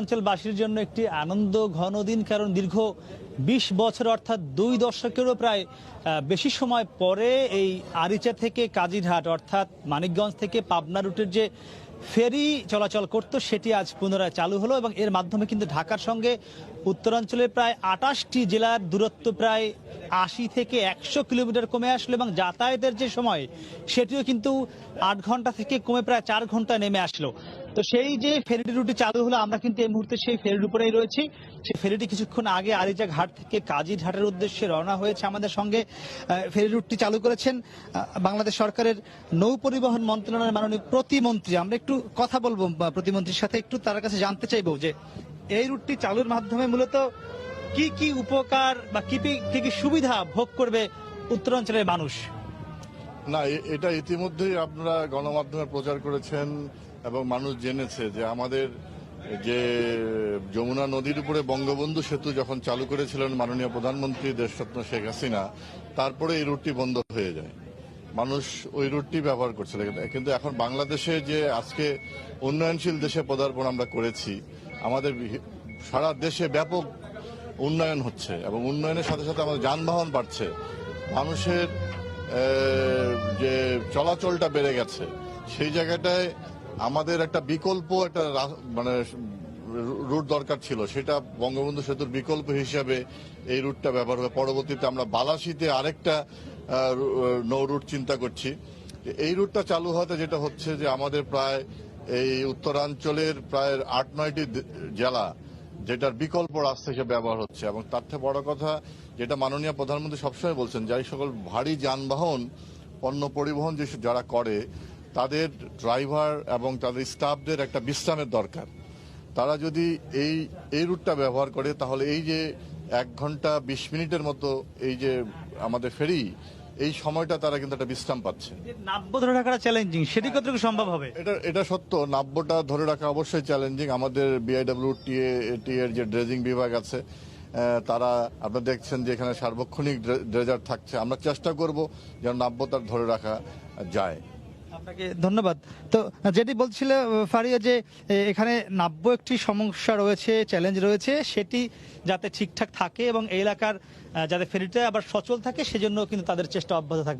অঞ্চলবাসীর জন্য একটি আনন্দ ঘন দিন, কারণ দীর্ঘ বিশ বছর, অর্থাৎ দুই দশকেরও প্রায় বেশি সময় পরে এই আরিচা থেকে কাজিরহাট, অর্থাৎ মানিকগঞ্জ থেকে পাবনা রুটের যে ফেরি চলাচল করত, সেটি আজ পুনরায় চালু হলো এবং এর মাধ্যমে কিন্তু ঢাকার সঙ্গে উত্তরাঞ্চলের প্রায় আটাশটি জেলার দূরত্ব প্রায় আশি থেকে একশো কিলোমিটার কমে আসলো এবং যাতায়াতের যে সময়, সেটিও কিন্তু আট ঘণ্টা থেকে কমে প্রায় চার ঘণ্টা নেমে আসলো। তো সেই যে ফেরিটি রুটি চালু হলো, আমরা কিন্তু এই মুহূর্তে সেই ফেরির উপরেই রয়েছি। সেই ফেরিটি কিছুক্ষণ আগে আরিজা ঘাট থেকে কাজিরহাটের উদ্দেশ্যে রওনা হয়েছে আমাদের সঙ্গে। ফেরি রুটটি চালু করেছেন বাংলাদেশ সরকারের নৌ পরিবহন মন্ত্রণালয়ের মাননীয় প্রতিমন্ত্রী। আমরা একটু কথা বলব প্রতিমন্ত্রীর সাথে একটু তার কাছে জানতে চাইব যে এই রুটটি চালুর মাধ্যমে মূলত কি কি উপকার বা কি কি সুবিধা ভোগ করবে উত্তরাঞ্চলের মানুষ? না এটা ইতিমধ্যেই আপনারা গণমাধ্যমে প্রচার করেছেন এবং মানুষ জেনেছে যে আমাদের যে যমুনা নদীর উপরে বঙ্গবন্ধু সেতু যখন চালু করেছিলেন মাননীয় প্রধানমন্ত্রী দেশরত্ন শেখ হাসিনা, তারপরে এই রুটটি বন্ধ হয়ে যায়। মানুষ ওই রুটটি ব্যবহার করছিল কিন্তু এখন বাংলাদেশে যে আজকে উন্নয়নশীল দেশে পদার্পণ আমরা করেছি, আমাদের সারা দেশে ব্যাপক উন্নয়ন হচ্ছে এবং উন্নয়নের সাথে সাথে আমাদের যানবাহন বাড়ছে। মানুষের যে চলাচলটা বেড়ে গেছে, সেই জায়গাটায় আমাদের একটা বিকল্প একটা মানে রুট দরকার ছিল। সেটা বঙ্গবন্ধু সেতুর বিকল্প হিসাবে এই রুটটা ব্যবহার হবে। পরবর্তীতে আমরা বালাসিতে আরেকটা নৌ রুট চিন্তা করছি। এই রুটটা চালু হতে যেটা হচ্ছে যে আমাদের প্রায় এই উত্তরাঞ্চলের প্রায় আট, নয়টি জেলা যেটার বিকল্প রাস্তা হিসেবে ব্যবহার হচ্ছে। এবং তার থেকে বড় কথা, যেটা মাননীয় প্রধানমন্ত্রী সবসময় বলছেন, যাই সকল ভারী যানবাহন, পণ্য পরিবহন যে যারা করে, তাদের ড্রাইভার এবং তাদের স্টাফদের একটা বিশ্রামের দরকার। তারা যদি এই এই রুটটা ব্যবহার করে, তাহলে এই যে এক ঘণ্টা বিশ মিনিটের মতো এই যে আমাদের ফেরি এই সময়টা তারা কিন্তু একটা বিশ্রাম পাচ্ছে। নাব্য ধরে রাখাটা চ্যালেঞ্জিং সেটি কতটুকু সম্ভব হবে? এটা এটা সত্য নাব্যটা ধরে রাখা অবশ্যই চ্যালেঞ্জিং আমাদের বিআইডব্লিউ টি এর যে ড্রেজিং বিভাগ আছে তারা আপনারা দেখছেন যে এখানে সার্বক্ষণিক ড্রে- ড্রেজার থাকছে। আমরা চেষ্টা করব যেন নাব্যতার ধরে রাখা যায়। আপনাকে ধন্যবাদ। তো যেটি বলছিল ফারিয়া, যে এখানে নাব্য একটি সমস্যা রয়েছে চ্যালেঞ্জ রয়েছে, সেটি যাতে ঠিকঠাক থাকে এবং এই এলাকার যাতে ফেরিটা আবার সচল থাকে সেজন্য কিন্তু তাদের চেষ্টা অব্যাহত থাকবে।